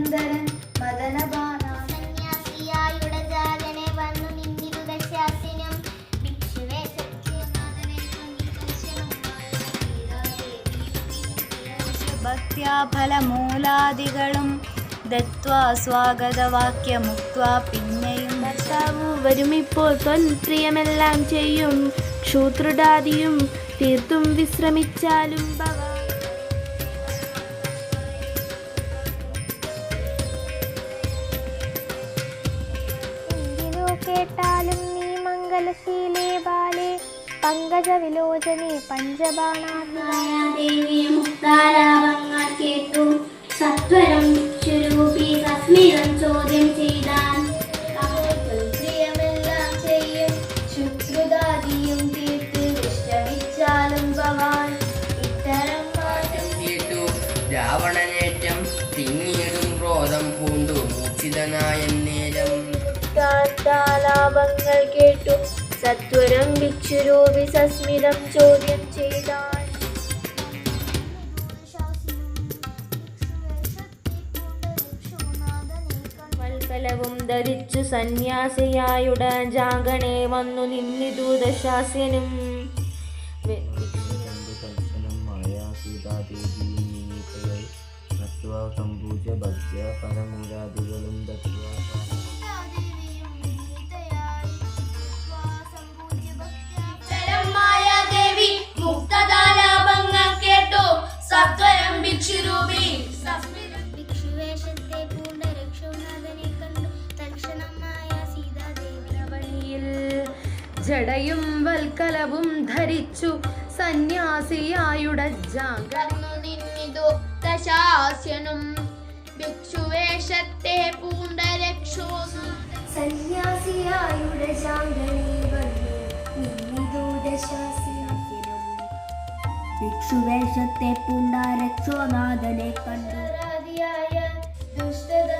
മന്ദരൻ മദനബാന സന്യാസിയായുട വന്നു ഫലമൂലാദികളും ദത്വാ സ്വാഗതവാക്യമുക്വാ പിന്നെയും. ഭർത്താവ് വരുമിപ്പോൾ ത്വൻ പ്രിയമെല്ലാം ചെയ്യും. ക്ഷൂത്രുടാദിയും തീർത്തും വിശ്രമിച്ചാലും ഭവ കേട്ടാലും നീ മംഗലശീലേ ബാലേ പങ്കജവിലോചനെ വിലോചനെ കേട്ടു. സത്വരം ചുരൂപി സസ്മിതം ചോദ്യം ചെയ്താൽ. പ്രിയമെല്ലാം ചെയ്യും. വിശ്രമിച്ചാലും ഭവാൻ. ഇത്തരം മാറ്റം കേട്ടു. രാവണനേറ്റം പിന്നീടും ക്രോധം പൂണ്ടു. മൂർച്ഛിതനായ നേരം കാന്താലാപങ്ങൾ കേട്ടു. സത്വരം ഭിക്ഷുരൂപി സസ്മിതം ചോദ്യം ചെയ്താൽ ും. ധരിച്ചു സന്യാസിയായുട ജാഗണേ വന്നു നിന്നിതു ദശാസ്യനും ജടയും വൽക്കലവും ധരിച്ചു സന്യാസിയായുടെ ദശാസ്യനും ഭിക്ഷുവേഷത്തെ പൂണ്ട രക്ഷോനാഥൻ സന്യാസിയായുടെ വന്നു ഭിക്ഷുവേഷത്തെ പൂണ്ട രക്ഷോനാഥനെ കണ്ടു ദുഷ്ടത